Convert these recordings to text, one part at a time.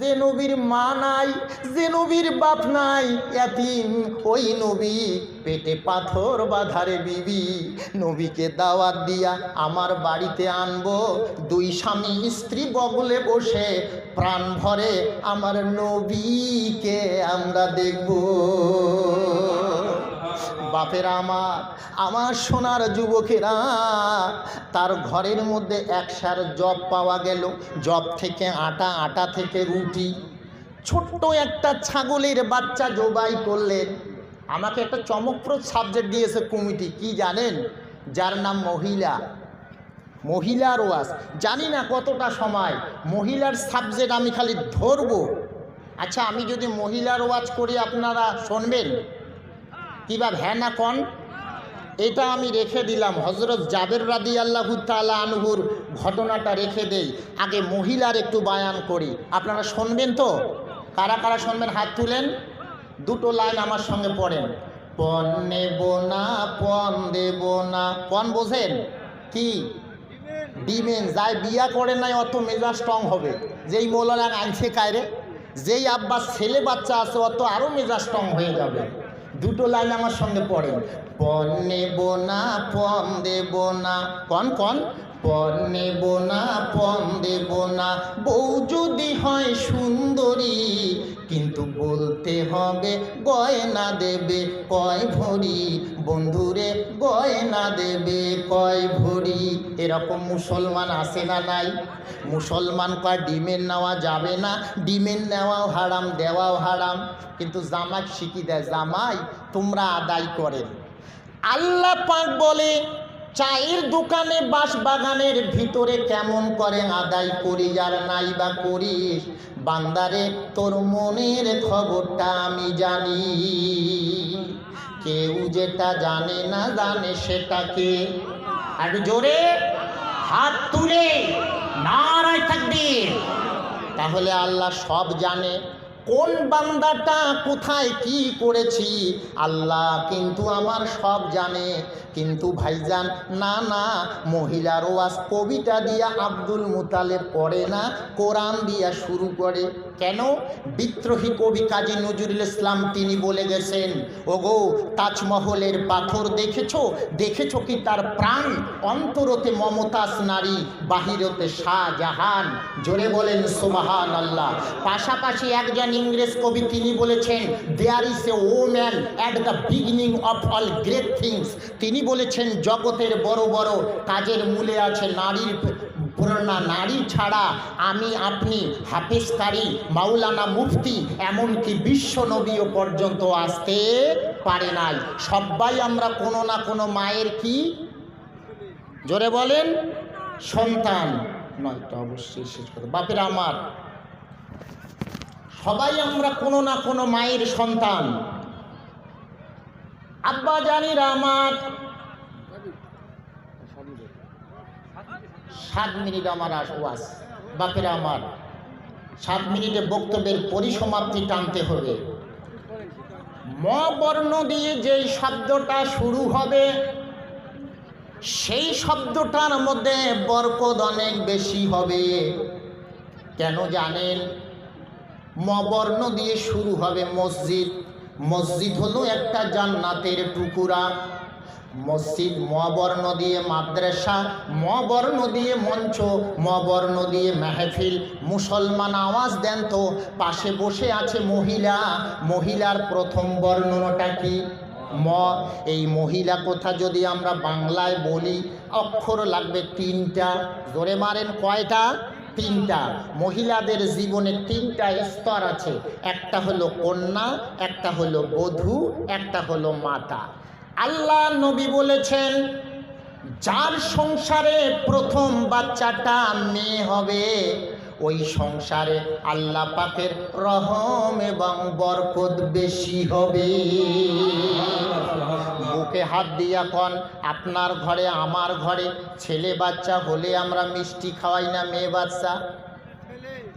যে নবীর মা নাই, যে নবীর বাপ নাই, এতিম ওই নবী পেটে পাথর বাধারে বিবি। নবীকে দাওয়াত দিয়া আমার বাড়িতে আনব। দুই স্বামী স্ত্রী বগলে বসে প্রাণ ভরে আমার নবীকে আমরা দেখব। বাপেরা আমার আমার সোনার যুবকেরা, তার ঘরের মধ্যে একসার জব পাওয়া গেল। জব থেকে আটা আটা থেকে রুটি। ছোট্ট একটা ছাগলের বাচ্চা জবাই করলেন। আমাকে একটা চমকপ্রদ সাবজেক্ট দিয়েছে কমিটি, কি জানেন? যার নাম মহিলা। মহিলার ওয়াজ। জানি না কতটা সময়। মহিলার সাবজেক্ট আমি খালি ধরবো। আচ্ছা আমি যদি মহিলার ওয়াজ করি আপনারা শুনবেন? কিবা হ্যাঁ না কন? এটা আমি রেখে দিলাম। হজরত জাবের রাদি আল্লাহ তালা আনহুর ঘটনাটা রেখে দেই। আগে মহিলার একটু বায়ান করি। আপনারা শুনবেন তো? কারা কারা শুনবেন? হাত তুলেন। দুটো লাইন আমার সঙ্গে পড়েন। পণ নেব না, পণ দেব না। পণ বোঝেন? কি? ডিমেন। যাই বিয়া করে নাই, অত মেজাজ স্ট্রং হবে। যেই মৌলানা আনছে কায়রে, যেই আব্বাস ছেলে বাচ্চা আছে, অত আরও মেজাজ স্ট্রং হয়ে যাবে। দুটো লাইন আমার সঙ্গে পড়েন। পণ নেব না পণ দেব না। কন কন? পণ নেব না পণ দেব না। বউ যদি হয় সুন্দরী বলতে হবে, গয়না দেবে, কয় ভরি? বন্ধুরে, গয়না দেবে, কয় ভরি? এরকম মুসলমান আসে না নাই? মুসলমান কয় ডিমের নেওয়া যাবে না? ডিমের নেওয়াও হারাম, দেওয়াও হারাম। কিন্তু জামাই শিখি দেয়, জামাই, তোমরা আদায় করেন। আল্লাহ পাক বলে চায়ের দোকানে বাঁশ বাগানের ভিতরে কেমন করে আদায় করি আর নাই বা করিস? বান্দারে, তোর মনের খবরটা আমি জানি। কেউ যেটা জানে না জানে সেটাকে আর জোরে হাত তুলে নারায় থাকবে। তাহলে আল্লাহ সব জানে। কোন বান্দাটা কোথায় কি করেছি? আল্লাহ কিন্তু আমার সব জানে। কিন্তু ভাইজান, না না মহিলার ওয়াজ কবিতা দিয়া আব্দুল মুতালেব পড়ে না, কোরআন দিয়া শুরু করে। কেন? বিদ্রোহী কবি কাজী নজরুল ইসলাম তিনি বলে গেছেন, ওগো, তাজমহলের পাথর দেখেছ? দেখেছ কি তার প্রাণ? অন্তরতে মমতাজ নারী, বাহিরতে শাহজাহান। জোরে বলেন সোমাহান আল্লাহ পাশাপাশি একজন ইংরেজ কবি তিনি বলেছেন there is a woman at the beginning of all great things তিনি বলেছেন, জগতের বড় বড় কাজের মূলে আছে নারীর পুরনা নারী ছাড়া আমি, আপনি হাফিজকারী, মাওলানা মুফতি, এমনকি বিশ্ব নবীও পর্যন্ত আসতে পারে নাই। সবাই আমরা কোনো না কোনো মায়ের কি? জোরে বলেন, সন্তান। নয় তো অবশ্যই শেষ কথা। বাপের আমার সবাই আমরা কোনো না কোনো মায়ের সন্তান। আব্বা জানিরা আমার সাত মিনিট আমার ওয়াজ, বাপেরা আমার, সাত মিনিটে বক্তব্যের পরিসমাপ্তি টানতে হবে। ম বর্ণ দিয়ে যেই শব্দটা শুরু হবে, সেই শব্দটার মধ্যে বরকত অনেক বেশি হবে। কেন জানেন? ম বর্ণ দিয়ে শুরু হবে মসজিদ। মসজিদ হলো একটা জান্নাতের টুকুরা। মসজিদ ম বর্ণ দিয়ে মাদ্রাসা, মবর্ণ দিয়ে মঞ্চ, মবর্ণ দিয়ে মেহফিল। মুসলমান আওয়াজ দেন তো, পাশে বসে আছে মহিলা। মহিলার প্রথম বর্ণনাটা কি? ম। এই মহিলা কথা যদি আমরা বাংলায় বলি, অক্ষর লাগবে তিনটা। জোরে মারেন কয়টা? তিনটা। মহিলাদের জীবনে তিনটা স্তর আছে। একটা হলো কন্যা, একটা হলো বধূ, একটা হলো মাতা। আল্লাহ নবী বলেছেন, যার সংসারে প্রথম বাচ্চাটা মেয়ে হবে, ওই সংসারে আল্লাহ পাকের রহম এবং বরকত বেশি হবে। বুকে হাত দিয়া কন, আপনার ঘরে, আমার ঘরে। ছেলে বাচ্চা হলে আমরা মিষ্টি খাওয়াই না, মেয়ে বাচ্চা?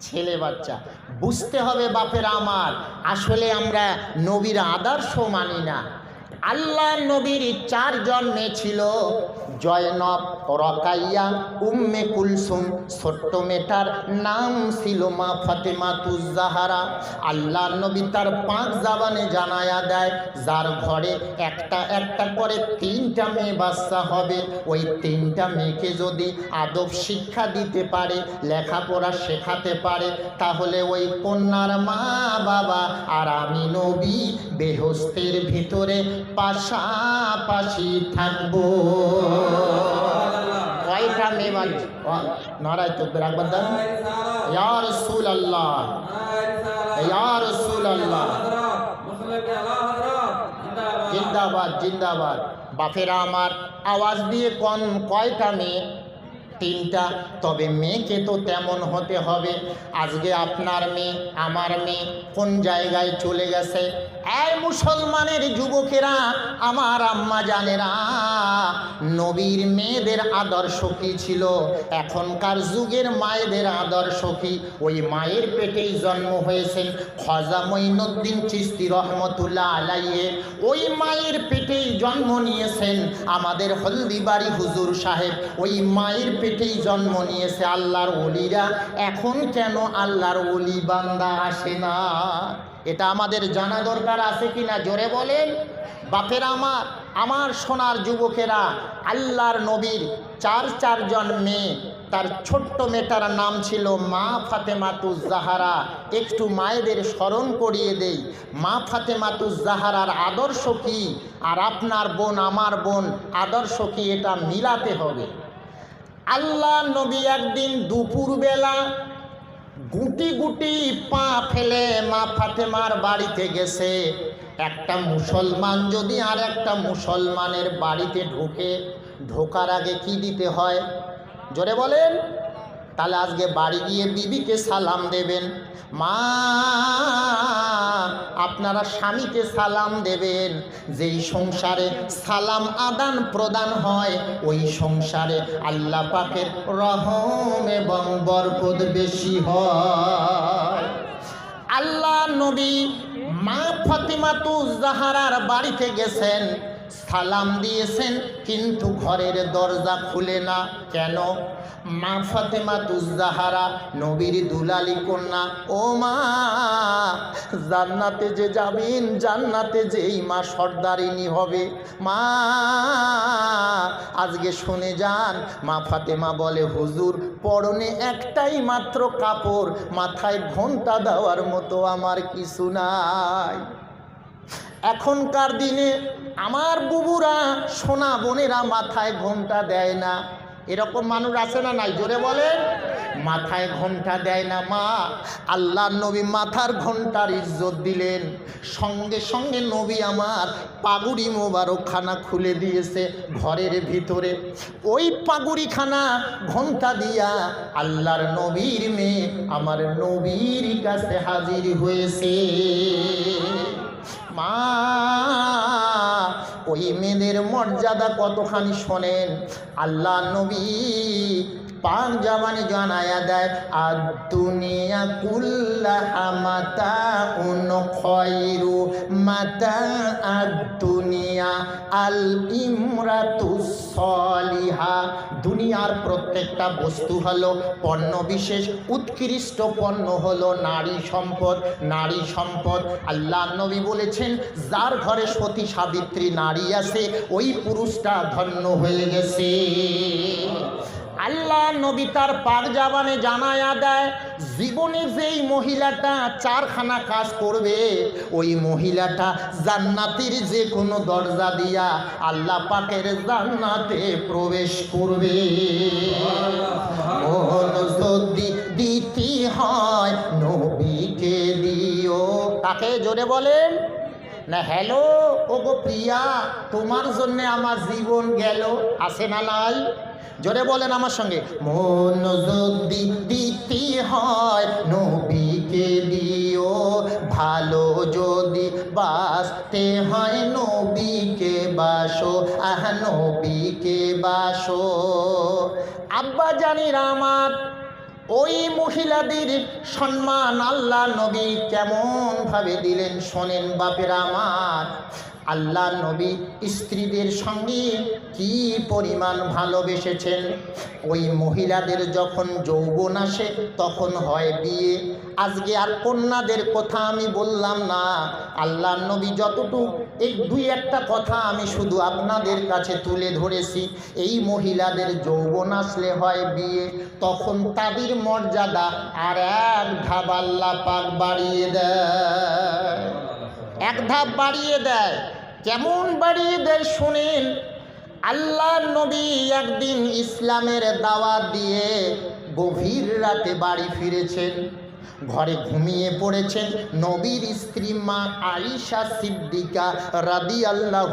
ছেলে বাচ্চা। বুঝতে হবে বাপের আমার। আসলে আমরা নবীর আদর্শ মানি না। আল্লাহ নবীর চারজন মেয়ে ছিল জয়নব রকাইয়া, উম্মে কুলসুম, ছোট্ট মেয়েটার নাম ছিল মা ফাতেমা তুজাহারা আল্লাহ নবী তার পাঁচ জাবানে জানায়া দেয়, যার ঘরে একটা একটা করে তিনটা মেয়ে বাচ্চা হবে। ওই তিনটা মেয়েকে যদি আদব শিক্ষা দিতে পারে, লেখাপড়া শেখাতে পারে, তাহলে ওই কন্যার মা বাবা আর আমি নবী বেহস্তের ভিতরে পাশাপাশি থাকব। কয়টা মেয়ে নারায় তো রাখবার দান ইয়া রসুল আল্লাহ ইয়া রসুল আল্লাহ জিন্দাবাদ জিন্দাবাদ। বাপেরা আমার আওয়াজ দিয়ে কন কয়টা মেয়ে? তিনটা। তবে মেয়েকে তো তেমন হতে হবে। আজকে আপনার মেয়ে আমার মেয়ে কোন জায়গায় চলে গেছে? এই মুসলমানের যুবকেরা, আমার আম্মা জানেরা, নবীর মেয়েদের আদর্শ কি ছিল? এখনকার যুগের মায়েদের আদর্শ কি? ওই মায়ের পেটেই জন্ম হয়েছেন খজা মঈনুদ্দিন চিস্তি রহমতুল্লাহ আলাইয়ে ওই মায়ের পেটেই জন্ম নিয়েছেন আমাদের হলদিবাড়ি হুজুর সাহেব। ওই মায়ের পেটেই জন্ম নিয়েছে আল্লাহর অলিরা এখন কেন আল্লাহর অলি বান্দা আসে না? এটা আমাদের জানা দরকার আছে কি না জোরে বলেন। বাপের আমার আমার সোনার যুবকেরা, আল্লাহর নবীর চার চারজন মেয়ে, তার ছোট্ট মেয়েটার নাম ছিল মা ফাতেমাতুজ জাহারা। একটু মায়েদের স্মরণ করিয়ে দেই। মা ফাতেমাতুজ জাহারার আদর্শ কি? আর আপনার বোন, আমার বোন, আদর্শ কি? এটা মিলাতে হবে। আল্লাহ নবী একদিন দুপুরবেলা গুটি গুটি পা ফেলে মা ফাতেমার বাড়িতে গেছে। একটা মুসলমান যদি আর একটা মুসলমানের বাড়িতে ঢোকে, ঢোকার আগে কি দিতে হয়? জোরে বলেন। তাহলে আজকে বাড়ি গিয়ে বিবিকে সালাম দেবেন। মা, আপনারা স্বামীকে সালাম দেবেন। যেই সংসারে সালাম আদান প্রদান হয়, ওই সংসারে আল্লাহ পাকের রহম এবং বরকত বেশি হয়। আল্লাহ নবী মা ফাতিমাতু জাহারার বাড়িতে গেছেন। সালাম দিয়েছেন, কিন্তু ঘরের দরজা খুলে না। কেন? মা ফাতেমাতু জাহারা নবীর দুলালি কন্যা। ও মা, জান্নাতে যে যাবেন, জান্নাতে যেই মা সর্দারিনী হবে। মা, আজকে শুনে যান, মা ফাতেমা বলে, হুজুর, পরনে একটাই মাত্র কাপড়, মাথায় ঘণ্টা দেওয়ার মতো আমার কিছু নাই। এখনকার দিনে আমার বুবুরা সোনা বোনেরা মাথায় ঘোমটা দেয় না। এরকম মানুষ আছে না নাই? জোরে বলেন। মাথায় ঘণ্টা দেয় না মা। আল্লাহ নবী মাথার ঘণ্টার ইজ্জত দিলেন। সঙ্গে সঙ্গে নবী আমার পাগুড়ি মোবারকখানা খুলে দিয়েছে ঘরের ভিতরে। ওই পাগুড়িখানা ঘণ্টা দিয়া আল্লাহর নবীর মেয়ে আমার নবীর কাছে হাজির হয়েছে। মা ওই মেয়েদের মর্যাদা কতখানি শোনেন? আল্লাহ নবী পাক জামানে জানায়া দেয় আর দুনিয়া কুল্লাহা মাতা উন খয়রু মাতা আর দুনিয়া আল ইমরাতু সলিহা। দুনিয়ার প্রত্যেকটা বস্তু হলো পণ্য বিশেষ, উৎকৃষ্ট পণ্য হলো নারী সম্পদ নারী সম্পদ। আল্লাহ নবী বলেছেন, যার ঘরে সতী সাবিত্রী নারী আছে, ওই পুরুষটা ধন্য হয়ে গেছে। আল্লাহ নবী তার পাক জাবানে জানায়া দেয়, জীবনে যেই মহিলাটা চারখানা কাজ করবে, ওই মহিলাটা জান্নাতের যে কোনো দরজা দিয়া আল্লাহ পাকের জান্নাতে প্রবেশ করবে। মন হয় নবীকে দিও। তাকে জোরে বলেন? না, হ্যালো ও গো প্রিয়া, তোমার জন্যে আমার জীবন গেল আসে না নাই? জোরে বলেন আমার সঙ্গে। মন যদি দিতে হয়, নবীকে দিও। ভালো যদি বাসতে হয়, নবীকে বাসো, আহ, নবীকে বাসো। আব্বা জানি আমার, ওই মহিলাদের সম্মান আল্লাহ নবী কেমন ভাবে দিলেন, শোনেন বাপের আমার। আল্লাহ নবী স্ত্রীদের সঙ্গে কি পরিমাণ ভালোবেসেছেন? ওই মহিলাদের যখন যৌবন আসে, তখন হয় বিয়ে। আজকে আর কন্যাদের কথা আমি বললাম না। আল্লাহ নবী যতটুকু, এই দুই একটা কথা আমি শুধু আপনাদের কাছে তুলে ধরেছি। এই মহিলাদের যৌবন আসলে হয় বিয়ে। তখন তাদের মর্যাদা আর এক ধাপ আল্লাহ পাক বাড়িয়ে দেয়। এক ধাপ বাড়িয়ে দেয় কেমন বাড়িয়ে দেয় শোনেন আল্লাহ নবী একদিন ইসলামের দাওয়াত দিয়ে গভীর রাতে বাড়ি ফিরেছেন। ঘরে ঘুমিয়ে পড়েছেন নবীর স্ত্রী মা আইসা সিদ্দিকা রাদি আল্লাহ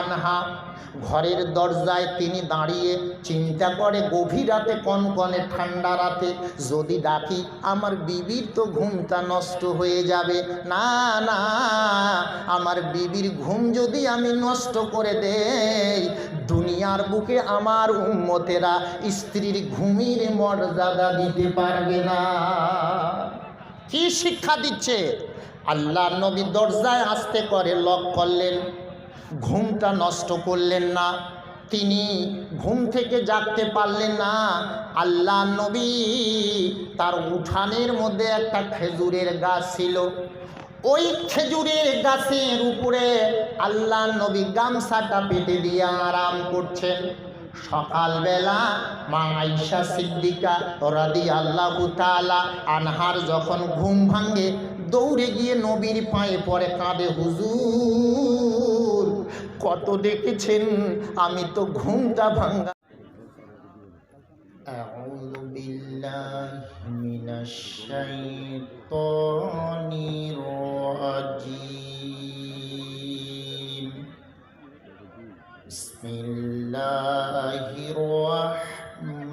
আনহা। ঘরের দরজায় তিনি দাঁড়িয়ে চিন্তা করে, গভীর রাতে কনকনে ঠান্ডা রাতে, যদি ডাকি, আমার বিবির তো ঘুমটা নষ্ট হয়ে যাবে। না না, আমার বিবির ঘুম যদি আমি নষ্ট করে দেই, দুনিয়ার বুকে আমার উম্মতেরা স্ত্রীর ঘুমির মর্যাদা দিতে পারবে না। কি শিক্ষা দিচ্ছে? আল্লাহ নবী দরজায় আসতে করে, লক করলেন। ঘুমটা নষ্ট করলেন না। তিনি ঘুম থেকে জাগতে পারলেন না। আল্লাহ নবী তার উঠানের মধ্যে একটা খেজুরের গাছ ছিল। ওই খেজুরের গাছের উপরে আল্লাহ নবী গামছাটা পেটে দিয়ে আরাম করছেন। সকালবেলা মা আইসা সিদ্দিকা রাদি আল্লাহ তালা আনহার যখন ঘুম ভাঙে, দৌড়ে গিয়ে নবীর পায়ে পড়ে, কাঁদে, হুজুর কত দেখেছেন আমি তো ঘুমটা ভাঙ্গা أعوذ بالله من الشيطان الرجيم بسم الله الرحمن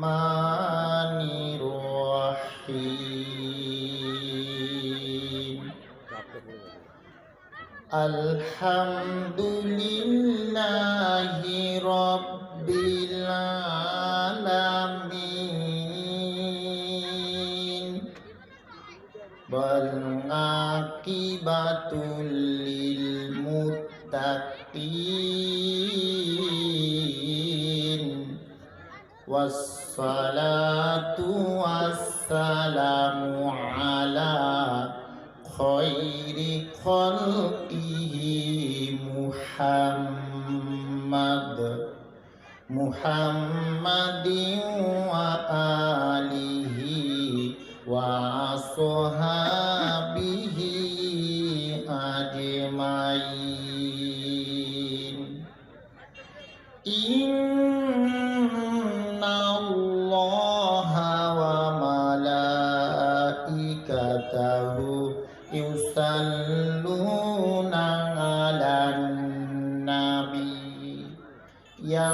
الحمد لله رب العالمين والعاقبة للمتقين والصلاة والسلام على خير خلقه محمد محمد وآله وصحابه النبي. يا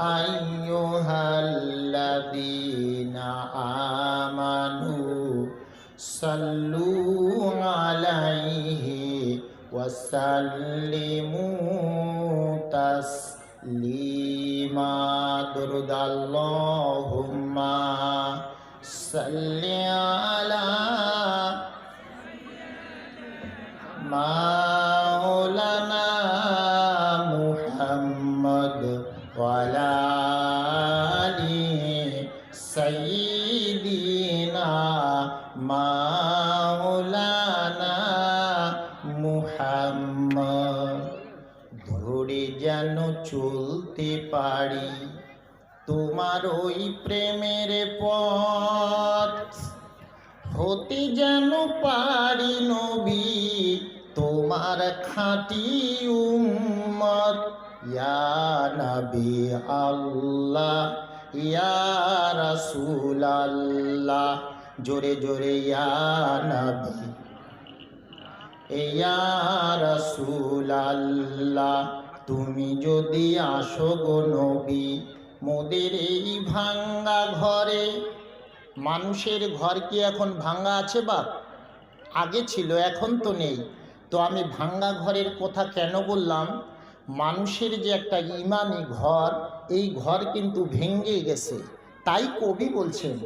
أيها الذين آمنوا صلوا عليه وسلموا تسليما. درد اللهم صل على مولانا محمد وعلى آل سيدنا مولانا মুহাম্মদ ধরে যেন চলতে পারি তোমার ওই প্রেমের পথ হতে যেন পারি নবী তোমার খাঁটি উম্মত। ইয়া আল্লাহ, ইয়া রাসূল আল্লাহ জোরে জোরে ইয়া নবী, ইয়া রাসূল আল্লাহ তুমি যদি আসো গো নবী, মোদের এই ভাঙ্গা ঘরে। মানুষের ঘর কি এখন ভাঙ্গা আছে বা আগে ছিল, এখন তো নেই। তো আমি ভাঙ্গা ঘরের কথা কেন বললাম? মানুষের যে একটা ইমানি ঘর, এই ঘর কিন্তু ভেঙ্গে গেছে। তাই কবি বলছেন,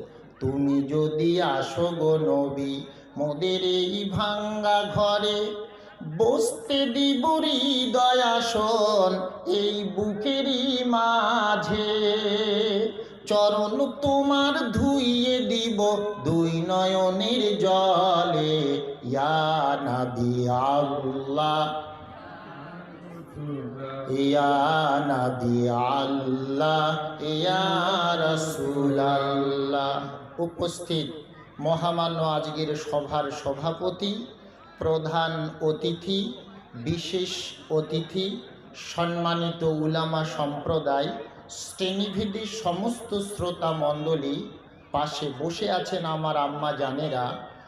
তুমি যদি আসো গো নবী মোদের এই ভাঙ্গা ঘরে, বসতে দিব হৃদয়াসন এই বুকেরই মাঝে। চরণ তোমার ধুইয়ে দিব দুই নয়নের জলে, ইয়া আল্লাহ আল্লাহ উপস্থিত মহামান্য আজকের সভার সভাপতি, প্রধান অতিথি, বিশেষ অতিথি, সম্মানিত উলামা সম্প্রদায়, শ্রেণীভেদী সমস্ত শ্রোতা মণ্ডলী পাশে বসে আছেন আমার আম্মা জানেরা।